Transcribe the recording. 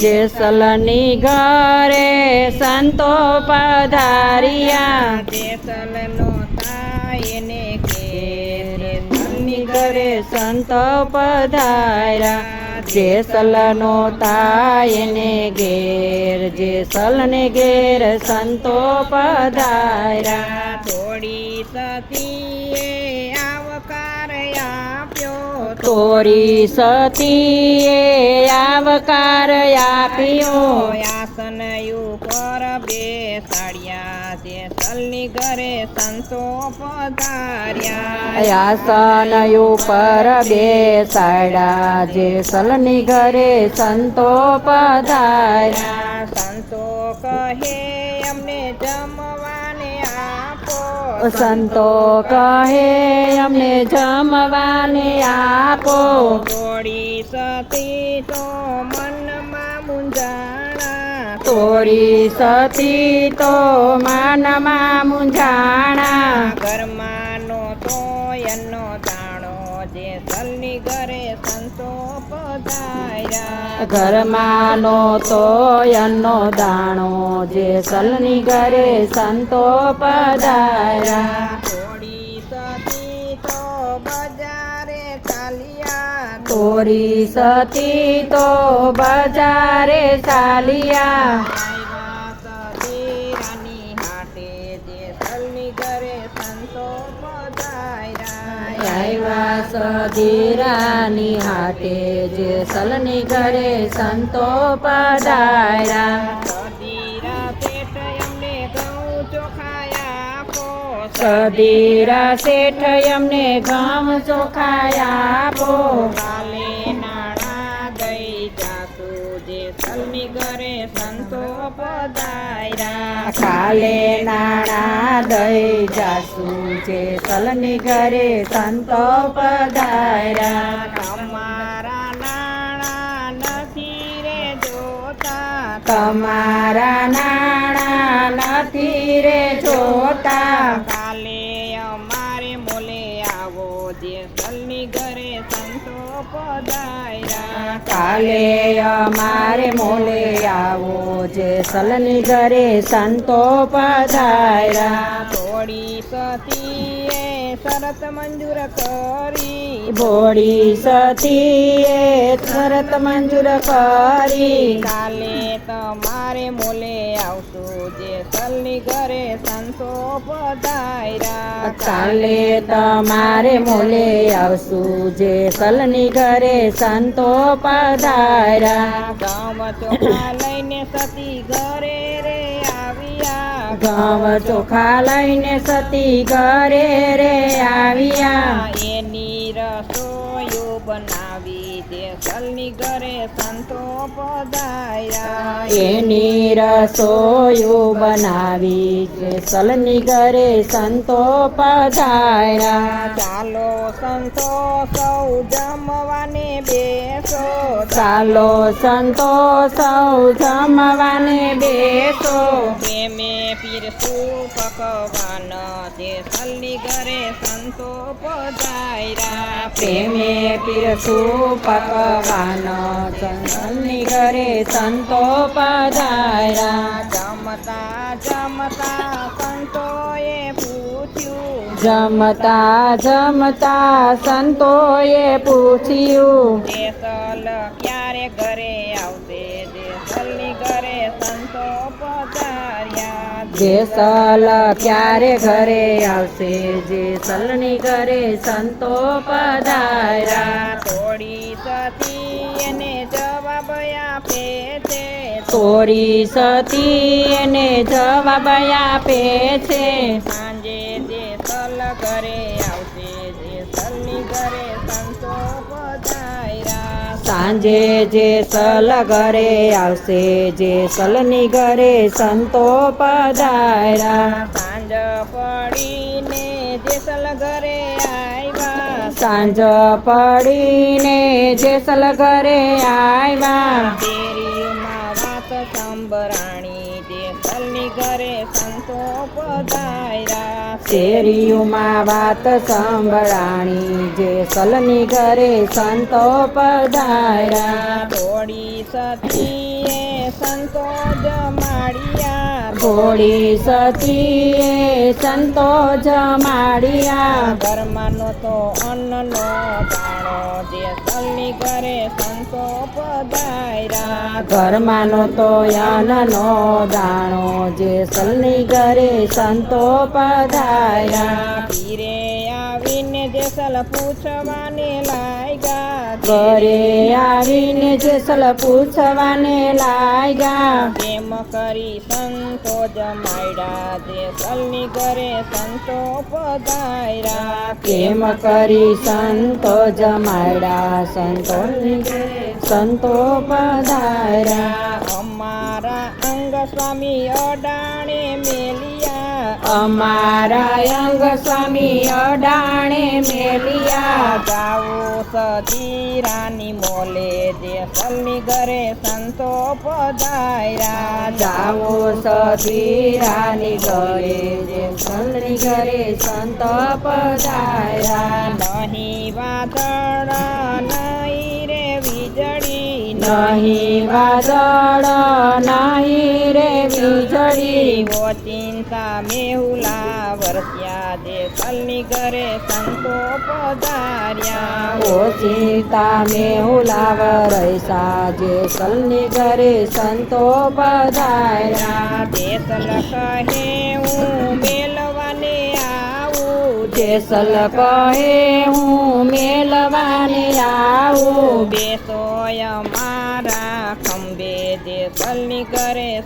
જેસલની ઘરે સંતો પધારિયા. જેસલનો થાય ને ઘેર સંતો પધાર્યા. જેસલનો તાય ને ઘેર જેસલને ઘેર સંતો પધાર્યા. થોડી સતીએ આવકાર આપ્યો તોરી સતીએ આવકાર આપ્યો. આસન ઉપર બેસાડ્યા તે સલની ઘરે સંતો પધાર્યા. આસન ઉપર બેસાડ્યા જેસલની ઘરે સંતો પધાર્યા. સંતો કહે અમને જમવાને આપો સંતો કહે અમને જમવાને આપો. થોડી સતી તો મનમાં મૂંઝાણા. તોડી સતી તો મનમાં મૂંઝાણા. ઘરમાંનો ઘરમાંનો તો અન્નો દાણો જે સલની ઘરે સંતો પધાર્યા. થોડી સતી તો બજારે ચાલ્યા તોરી સતી તો બજારે ચાલ્યા. આવ્યા સધીરાની હાટે જે સલની ઘરે સંતો પધાર્યા. સદીરા શેઠ એમને ઘઉં ચોખાયા આપો. સધીરા કાલે નાણા દઈ જાતું જે સલની ઘરે સંતો પધાર્યા. કાલે નાણા દઈ જાસુ જે સલની ઘરે સંતો પધાર્યા તમારા નાણા નથી રે જોતા તમારા નાણા નથી કાલે અમારે મોલે આવો જે સલની ઘરે સંતો પધાર્યા. થોડી સતીએ શરત મંજૂર કરી. ભોળી સતીએ તરત મંજૂર કરી. કાલે તમારે મોલે આવશું જે સલની ઘરે સંતો પધાર્યા. કાલે તમારે મોલે આવશું જે સલની ઘરે સંતો પધાર્યા. ગામ ચોખા લઈને સતી ઘરે રે આવ્યા. ગામ ચોખા લઈને સતી ઘરે રે આવ્યા. રસોયું બનાવી જે ઘરે સંતો પધાર્યા. એની રસોયું બનાવી જે ઘરે સંતો પધાયા ચાલો સંતો સૌ જમવાને બેસો. ચાલો સંતો સૌ જમવાને બેસો. પ્રેમે પીરસું પકવાન તે સલની ઘરે સંતો પધાયા પ્રેમે પીરસું પકવાન સલની ઘરે સંતો પધાર્યા જમતા જમતા સંતોએ પૂછ્યું. જમતા જમતા સંતોએ પૂછ્યું. દેસલ સલ ક્યારે ઘરે આવશે? જે સલની ઘરે સંતો પધાર્યા જે સલ ક્યારે ઘરે આવશે? જે સલની ઘરે સંતો પધાર્યા. થોડી સતી એને જવાબ આપે છે. થોડી સતી એને જવાબ આપે છે. સાંજે જે સલ ઘરે આવશે જે સલની ઘરે સંતો પધાર્યા. સાંજ પડીને જે સલ ઘરે આવ્યા. સાંજ પડીને જે સલ ઘરે આવ્યા. શેરીમાં શેરીયુમાં વાત સંભળાણી. જે સલની ઘરે સંતો પધાર્યા. થોડી સતીએ સંતો જમાડિયા થોડી સતીએ સંતો જમાડિયા. ધર્મનો તો અન્નનો દાણો જે સલની ઘરે સંતો પધાર્યા. ઘરમાંનો તો યાનનો દાણો જે સલની ઘરે સંતો પધાર્યા. પીરે આવીને જે સલ પૂછવાને લાગ્યા. ઘરે આવીને જે સલ પૂછવાને લાગ્યા પ્રેમ કરી સંતો જમાડ્યા જે સલની ઘરે સંતો પધાર્યા. પ્રેમ કરી સંતો જમાડ્યા સંતોની ઘરે સંતો પધાર્યા. અમારા અંગ સ્વામી અડાણે મેલિયા અમારા અંગ સ્વામી અડાણે મેલિયા સધી રાની મોલે જે સમી ઘરે સંતો પધાર્યા. સધી સધીરાની ઘરે જે સમી ઘરે સંતો પધાર્યા. નહીં વાદળ નહીં રે વીજળી, નહીં વાદળ નહીં રે વીજળી. વો ચિંતા મેહુલા વરસ્યા જે કલની ઘરે સંતો પધાર્યા. ઓચિતા મેહુલાવ રૈસા જે સલની ઘરે સંતો પધાર્યા. દેસલ કહે હું મેલવાને આવું. જેસલ કહે હું મેલવાને આવું. બેસોય મારા ખંભે જે સલની ઘરે